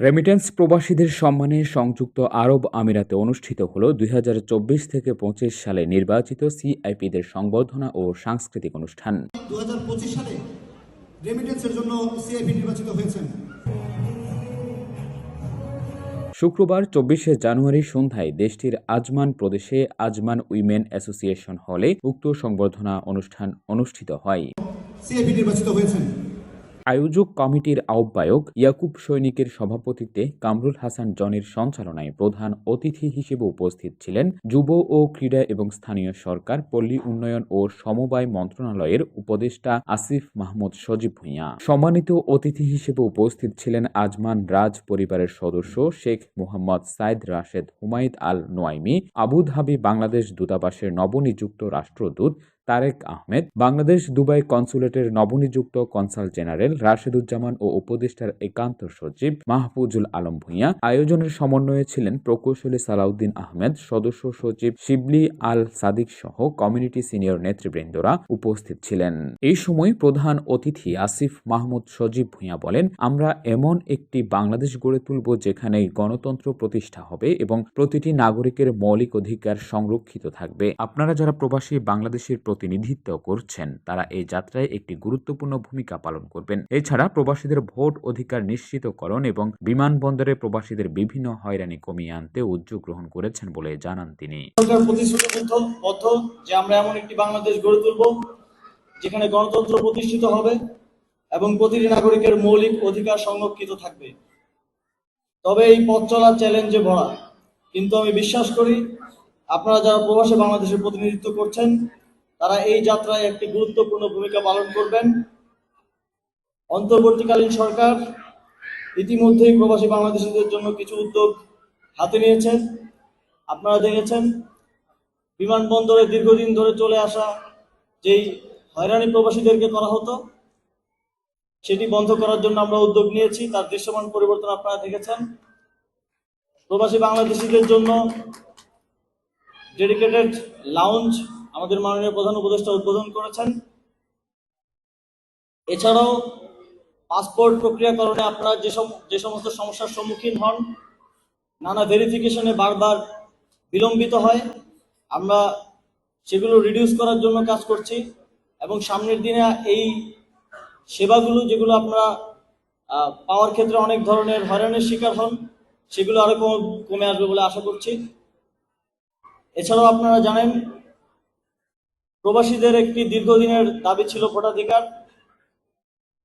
Remittance প্রবাসীদের সম্মানে সংযুক্ত আরব আমিরাতে অনুষ্ঠিত হল দুই হাজার চব্বিশ থেকে পঁচিশ সালে নির্বাচিত সিআইপিদের সংবর্ধনা ও সাংস্কৃতিক অনুষ্ঠান। সালে রেমিটেন্সের জন্য সিআইপি নির্বাচিত হয়েছেন। শুক্রবার চব্বিশে জানুয়ারি সন্ধ্যায় দেশটির আজমান প্রদেশে আজমান উইমেন অ্যাসোসিয়েশন হলে উক্ত সংবর্ধনা অনুষ্ঠান অনুষ্ঠিত হয়। সিআইপি নির্বাচিত হয়েছেন। আয়োজক কমিটির আহ্বায়ক ইয়াকুব সৈনিকের সভাপতিত্বে কামরুল হাসান জনের সঞ্চালনায় প্রধান অতিথি হিসেবে উপস্থিত ছিলেন যুব ও ক্রীড়া এবং স্থানীয় সরকার, পল্লী উন্নয়ন ও সমবায় মন্ত্রণালয়ের উপদেষ্টা আসিফ মাহমুদ সজীব ভূঁইয়া। সম্মানিত অতিথি হিসেবে উপস্থিত ছিলেন আজমান রাজ পরিবারের সদস্য Sheikh Mohammed Saeed Rashed Humaid Al Nuaimi Abu Dhabi Bangladesh দূতাবাসের নবনিযুক্ত রাষ্ট্রদূত তারেক আহমেদ, বাংলাদেশ দুবাই কনসুলেটের নবনিযুক্ত কনসাল জেনারেল রাশেদুজ্জামান ও উপদেষ্টার একান্ত সচিব মাহফুজুল আলম ভূঁইয়া আয়োজনের সমন্বয়ে ছিলেন প্রকৌশলী সালাউদ্দিন আহমেদ, সদস্য সচিব শিবলি আল সাদিক সহ কমিউনিটি সিনিয়র নেতৃবৃন্দরা উপস্থিত ছিলেন। এই সময় প্রধান অতিথি আসিফ মাহমুদ সজীব ভূঁইয়া বলেন, আমরা এমন একটি বাংলাদেশ গড়ে তুলব যেখানে গণতন্ত্র প্রতিষ্ঠা হবে এবং প্রতিটি নাগরিকের মৌলিক অধিকার সংরক্ষিত থাকবে। আপনারা যারা প্রবাসী বাংলাদেশের প্রতিনিধিত্ব করছেন। তারা এই যাত্রায় একটি গুরুত্বপূর্ণ ভূমিকা পালন করবেন। এছাড়া প্রবাসীদের ভোট অধিকার নিশ্চিতকরণ এবং বিমানবন্দরে প্রবাসীদের বিভিন্ন হয়রানি কমিয়ে আনতে উদ্যোগ গ্রহণ করেছেন বলে জানান তিনি। যে আমরা এমন একটি বাংলাদেশ গড়ে তুলব, যেখানে গণতন্ত্র প্রতিষ্ঠিত হবে এবং প্রতিটি নাগরিকের মৌলিক অধিকার সংরক্ষিত থাকবে। তবে এই পথ চলার চ্যালেঞ্জে ভরা। কিন্তু আমি বিশ্বাস করি, আপনারা যারা প্রবাসে বাংলাদেশের প্রতিনিধিত্ব করছেন তারা এই যাত্রায় একটি গুরুত্বপূর্ণ ভূমিকা পালন করবেন। অন্তর্বর্তীকালীন সরকার ইতিমধ্যেই প্রবাসী বাংলাদেশিদের জন্য কিছু উদ্যোগ হাতে নিয়েছেন। আপনারা দেখেছেন, বিমানবন্দরে দীর্ঘদিন ধরে চলে আসা যেই হয়রানি প্রবাসীদেরকে করা হতো, সেটি বন্ধ করার জন্য আমরা উদ্যোগ নিয়েছি, তার দৃশ্যমান পরিবর্তন আপনারা দেখেছেন। প্রবাসী বাংলাদেশিদের জন্য ডেডিকেটেড লাউঞ্জ আমাদের মাননীয় প্রধান উপদেষ্টা উদ্বোধন করেছেন। এছাড়াও পাসপোর্ট প্রক্রিয়াকরণে আপনারা যে যে সমস্ত সমস্যার সম্মুখীন হন, নানা ভেরিফিকেশনে বারবার বিলম্বিত হয়। আমরা সেগুলো রিডিউস করার জন্য কাজ করছি এবং সামনের দিনে এই সেবাগুলো যেগুলো আপনারা পাওয়ার ক্ষেত্রে অনেক ধরনের হয়রানির শিকার হন, সেগুলো আরও কমে আসবে বলে আশা করছি। এছাড়াও আপনারা জানেন প্রবাসীদের একটি দীর্ঘদিনের দাবি ছিল ভোটাধিকার।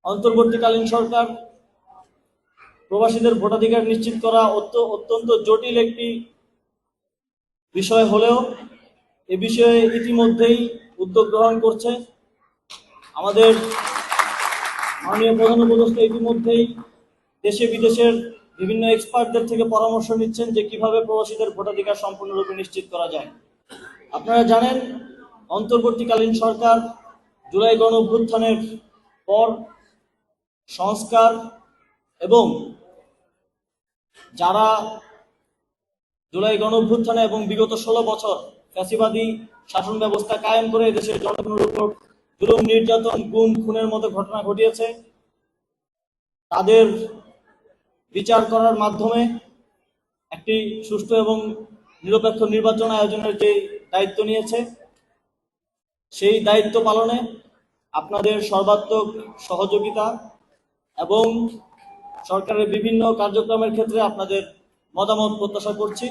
অন্তর্বর্তীকালীন সরকার প্রবাসীদের ভোটাধিকার নিশ্চিত করা অত্য- অত্যন্ত জটিল একটি বিষয় হলেও এ বিষয়ে ইতিমধ্যেই উদ্যোগ গ্রহণ করছে। আমাদের মাননীয় প্রধান ইতিমধ্যেই দেশে বিদেশের বিভিন্ন এক্সপার্টদের থেকে পরামর্শ নিচ্ছেন যে কীভাবে প্রবাসীদের ভোটাধিকার সম্পূর্ণরূপে নিশ্চিত করা যায়। আপনারা জানেন অন্তর্বর্তীকালীন সরকার, জুলাই গণ অভ্যুত্থানের পর সংস্কার এবং যারা জুলাই গণ অভ্যুত্থানে এবং বিগত ষোলো বছর ফ্যাসিবাদী শাসন ব্যবস্থা কায়েম করে দেশের জনগণের উপর জুলুম, নির্যাতন, গুম, খুনের মতো ঘটনা ঘটিয়েছে, তাদের বিচার করার মাধ্যমে একটি সুষ্ঠু এবং নিরপেক্ষ নির্বাচন আয়োজনের যে দায়িত্ব নিয়েছে সেই দায়িত্ব পালনে আপনাদের সর্বাত্মক সহযোগিতা এবং সরকারের বিভিন্ন কার্যক্রমের ক্ষেত্রে আপনাদের মতামত প্রত্যাশা করছি।